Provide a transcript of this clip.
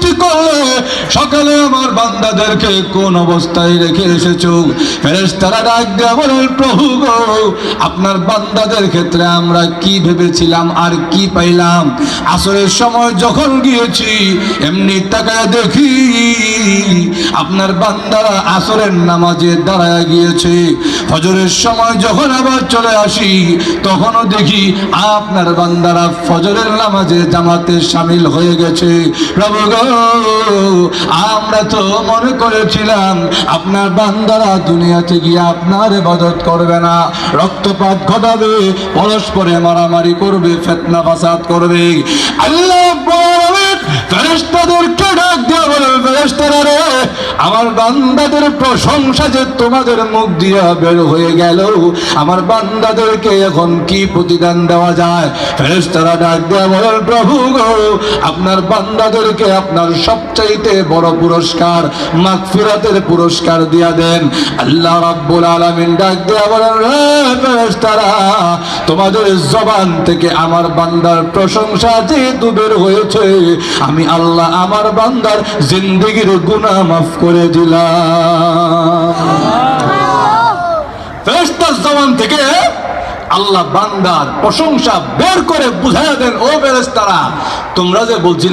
to করলে সকালে আমার বান্দাদেরকে কোন অবস্থায় রেখে এসেছ? ফেরেশতারা ডাক দেয়া বলেন, প্রভু গো, আপনার বান্দাদের ক্ষেত্রে আমরা কি ভেবেছিলাম আর কি পাইলাম? আসরের সময় যখন গিয়েছি, এমনি তাকায় দেখি আপনার বান্দারা আসরের নামাজে দাঁড়ায় গিয়েছে। ফজরের সময় যখন আবার চলে আসি, তখনও দেখি আপনার বান্দারা ফজরের নামাজে জামাতে সামিল হয়ে গেছে। প্রভু গো আমরা তো মনে করেছিলাম আপনার বান্দারা দুনিয়াতে গিয়ে আপনার ইবাদত করবে না। রক্তপাত ঘটাবে, পরস্পরে মারামারি করবে, ফেতনা ফাসাদ করবে। আল্লাহ ফেরেস্তাদেরকে ডাক দিয়ে বলবে ফেরেস্তারা রে আমার বান্দাদের প্রশংসা যে তোমাদের মুখ দিয়া বের হয়ে গেল। আমার বান্দাদেরকে এখন কি প্রতিদান দেওয়া যায়? ফেরেশতারা ডাক দেওয়া প্রভু গো, আপনার বান্দাদেরকে আপনার সবচাইতে বড় পুরস্কার, মাগফিরাতের পুরস্কার দিয়া দেন। আল্লাহ রাব্বুল আলামিন ডাক দেওয়া বলেন রে ফেরেশতারা, তোমাদের জবান থেকে আমার বান্দার প্রশংসা যেহেতু বের হয়েছে, আমি আল্লাহ আমার বান্দার জিন্দগির গুনাহ মাফ করে দিলাম। জবান থেকে আল্লাহ বান্দার প্রশংসা বের করে বুঝাই দেন ও বেরেস্তারা তোমরা যে বলছিলে